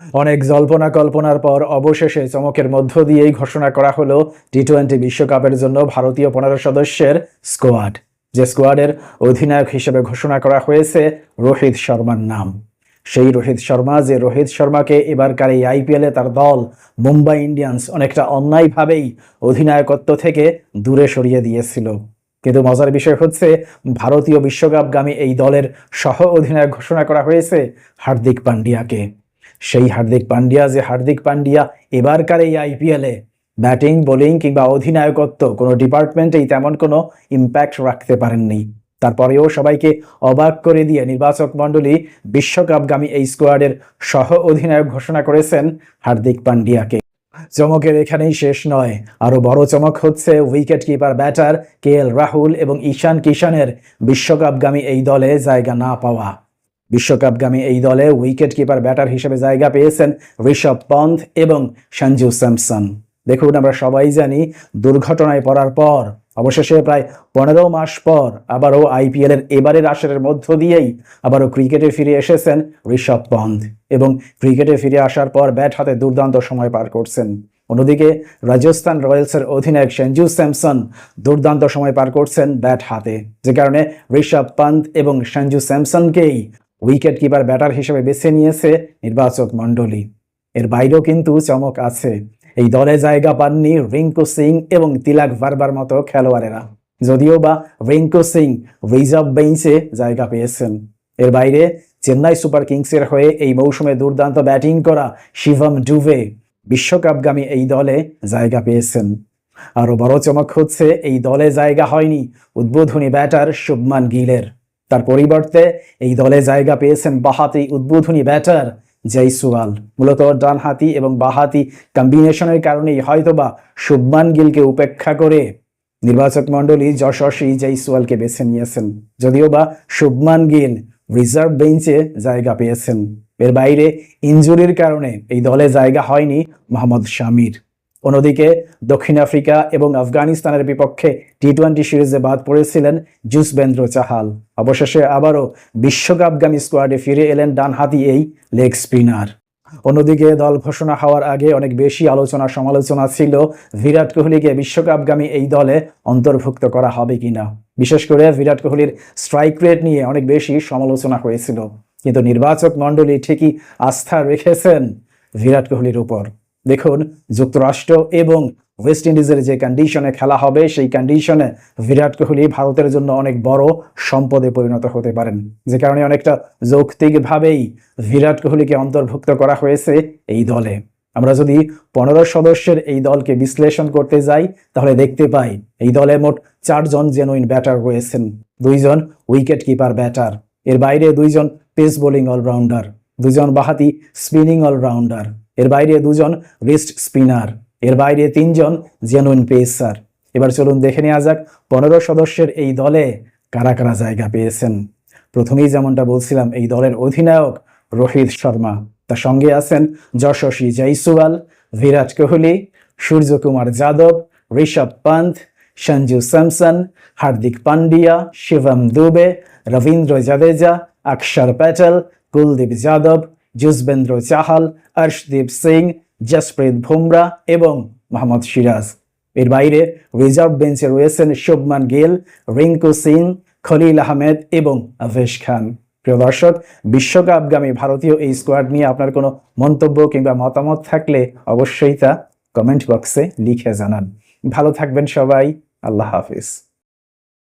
অনেক জল্পনা কল্পনার পর অবশেষে চমকের মধ্য দিয়েই ঘোষণা করা হলো টি টোয়েন্টি বিশ্বকাপের জন্য ভারতীয় পনেরো সদস্যের স্কোয়াড যে স্কোয়াডের অধিনায়ক হিসেবে ঘোষণা করা হয়েছে রোহিত শর্মার নাম। সেই রোহিত শর্মা, যে রোহিত শর্মাকে এবারকার এই আইপিএলে তার দল মুম্বাই ইন্ডিয়ান্স অনেকটা অন্যায়ভাবেই অধিনায়কত্ব থেকে দূরে সরিয়ে দিয়েছিল। কিন্তু মজার বিষয় হচ্ছে, ভারতীয় বিশ্বকাপগামী এই দলের সহ অধিনায়ক ঘোষণা করা হয়েছে হার্দিক পান্ডিয়াকে। সেই হার্দিক পান্ডিয়া যে হার্দিক পান্ডিয়া এবারকার এই আইপিএলে ব্যাটিং বোলিং কিংবা অধিনায়কত্ব কোনো ডিপার্টমেন্টেই তেমন কোনো ইম্প্যাক্ট রাখতে পারেননি। তারপরেও সবাইকে অবাক করে দিয়ে নির্বাচক মণ্ডলী বিশ্বকাপগামী এই স্কোয়াডের সহ অধিনায়ক ঘোষণা করেছেন হার্দিক পান্ডিয়াকে। চমকের এখানেই শেষ নয়। আরও বড় চমক হচ্ছে wicket keeper batter K L Rahul এবং ঈশান কিষানের বিশ্বকাপগামী এই দলে জায়গা না পাওয়া। বিশ্বকাপগামী এই দলে উইকেট কিপার, ব্যাটার হিসেবে জায়গা পেয়েছেন ঋষভ পন্থ এবং সঞ্জু স্যামসন। দেখুন, আমরা সবাই জানি দুর্ঘটনায় পড়ার পর, অবশেষে প্রায় পনেরো মাস পর আবারও আইপিএল এর এবারের আসরের মধ্য দিয়েই আবারও ক্রিকেটে ফিরে এসেছেন ঋষভ পন্থ এবং ক্রিকেটে ফিরে আসার পর ব্যাট হাতে দুর্দান্ত সময় পার করছেন। অন্যদিকে রাজস্থান রয়্যালসের অধিনায়ক সঞ্জু স্যামসন দুর্দান্ত সময় পার করছেন ব্যাট হাতে। যে কারণে ঋষভ পন্থ এবং সঞ্জু স্যামসনকেই উইকেট কিপার ব্যাটার হিসেবে বেছে নিয়েছে নির্বাচক মণ্ডলী। এর বাইরেও কিন্তু চমক আছে। এই দলে জায়গা পাননি রিঙ্কু সিং এবং তিলাক ভারবার মতো খেলোয়াড়েরা। যদিও বা রিঙ্কু সিং রিজার্ভ বেঞ্চে জায়গা পেয়েছেন। এর বাইরে চেন্নাই সুপার কিংসের হয়ে এই মৌসুমে দুর্দান্ত ব্যাটিং করা শিভম ডুভে বিশ্বকাপগামী এই দলে জায়গা পেয়েছেন। আরও বড় চমক হচ্ছে, এই দলে জায়গা হয়নি উদ্বোধনী ব্যাটার শুভমান গিলের। তার পরিবর্তে এই দলে জায়গা পেয়েছেন বাহাতি উদ্বোধনী ব্যাটার জয়সুয়াল মূলত ডানহাতি এবং বাহাতি কম্বিনেশনের কারণেই হয়তোবা শুভমান গিলকে উপেক্ষা করে নির্বাচক মণ্ডলী যশস্বী জয়সওয়ালকে বেছে নিয়েছেন। যদিও বা শুভমান গিল রিজার্ভ বেঞ্চে জায়গা পেয়েছেন। এর বাইরে ইঞ্জুরির কারণে এই দলে জায়গা হয়নি মোহাম্মদ শামির। অন্যদিকে দক্ষিণ আফ্রিকা এবং আফগানিস্তানের বিপক্ষে টি টোয়েন্টি সিরিজে বাদ পড়েছিলেন জুসবেন্দ্র চাহাল। অবশেষে আবারও বিশ্বকাপগামী স্কোয়াডে ফিরে এলেন ডানহাতি এই লেগ স্পিনার। অন্যদিকে দল ঘোষণা হওয়ার আগে অনেক বেশি আলোচনা সমালোচনা ছিল বিরাট কোহলিকে বিশ্বকাপগামী এই দলে অন্তর্ভুক্ত করা হবে কিনা। বিশেষ করে বিরাট কোহলির স্ট্রাইক রেট নিয়ে অনেক বেশি সমালোচনা হয়েছিল। কিন্তু নির্বাচক মণ্ডলী ঠিকই আস্থা রেখেছেন বিরাট কোহলির উপর। দেখুন, যুক্তরাষ্ট্র এবং ওয়েস্ট ইন্ডিজের যে কন্ডিশনে খেলা হবে, সেই কন্ডিশনে বিরাট কোহলি ভারতের জন্য অনেক বড় সম্পদে পরিণত হতে পারেন। যে কারণে অনেকটা যৌক্তিকভাবেই বিরাট কোহলিকে অন্তর্ভুক্ত করা হয়েছে এই দলে। আমরা যদি পনেরো সদস্যের এই দলকে বিশ্লেষণ করতে যাই, তাহলে দেখতে পাই এই দলে মোট চারজন জেনুইন ব্যাটার রয়েছেন। দুইজন উইকেট কিপার ব্যাটার এর বাইরে দুইজন পেস বোলিং অলরাউন্ডার দুজন বাহাতি স্পিনিং অলরাউন্ডার এর বাইরে দুজন রিস্ট স্পিনার এর বাইরে তিনজন জেনুইন পেসার এবার চলুন দেখে নেওয়া যাক পনেরো সদস্যের এই দলে কারা কারা জায়গা পেয়েছেন। প্রথমেই যেমনটা বলছিলাম, এই দলের অধিনায়ক রোহিত শর্মা। তার সঙ্গে আছেন যশস্বী জয়সওয়াল, বিরাট কোহলি, সূর্যকুমার যাদব, ঋষভ পন্থ, সঞ্জু স্যামসন, হার্দিক পান্ডিয়া, শিবম দুবে, রবীন্দ্র জাদেজা অক্ষর প্যাটেল, কুলদীপ যাদব যুজবেন্দ্র চাহাল হর্ষদীপ সিং, জসপ্রীত বুমরা এবং মোহাম্মদ সিরাজ। এর বাইরে রিজার্ভ বেঞ্চে রয়েছেন শুভমান গিল, রিঙ্কু সিং, খলিল আহমেদ এবং আভেশ খান। প্রিয় দর্শক, বিশ্বকাপগামী ভারতীয় এই স্কোয়াড নিয়ে আপনার কোনো মন্তব্য কিংবা মতামত থাকলে অবশ্যই তা কমেন্ট বক্সে লিখে জানান। ভালো থাকবেন সবাই, আল্লাহ হাফিজ।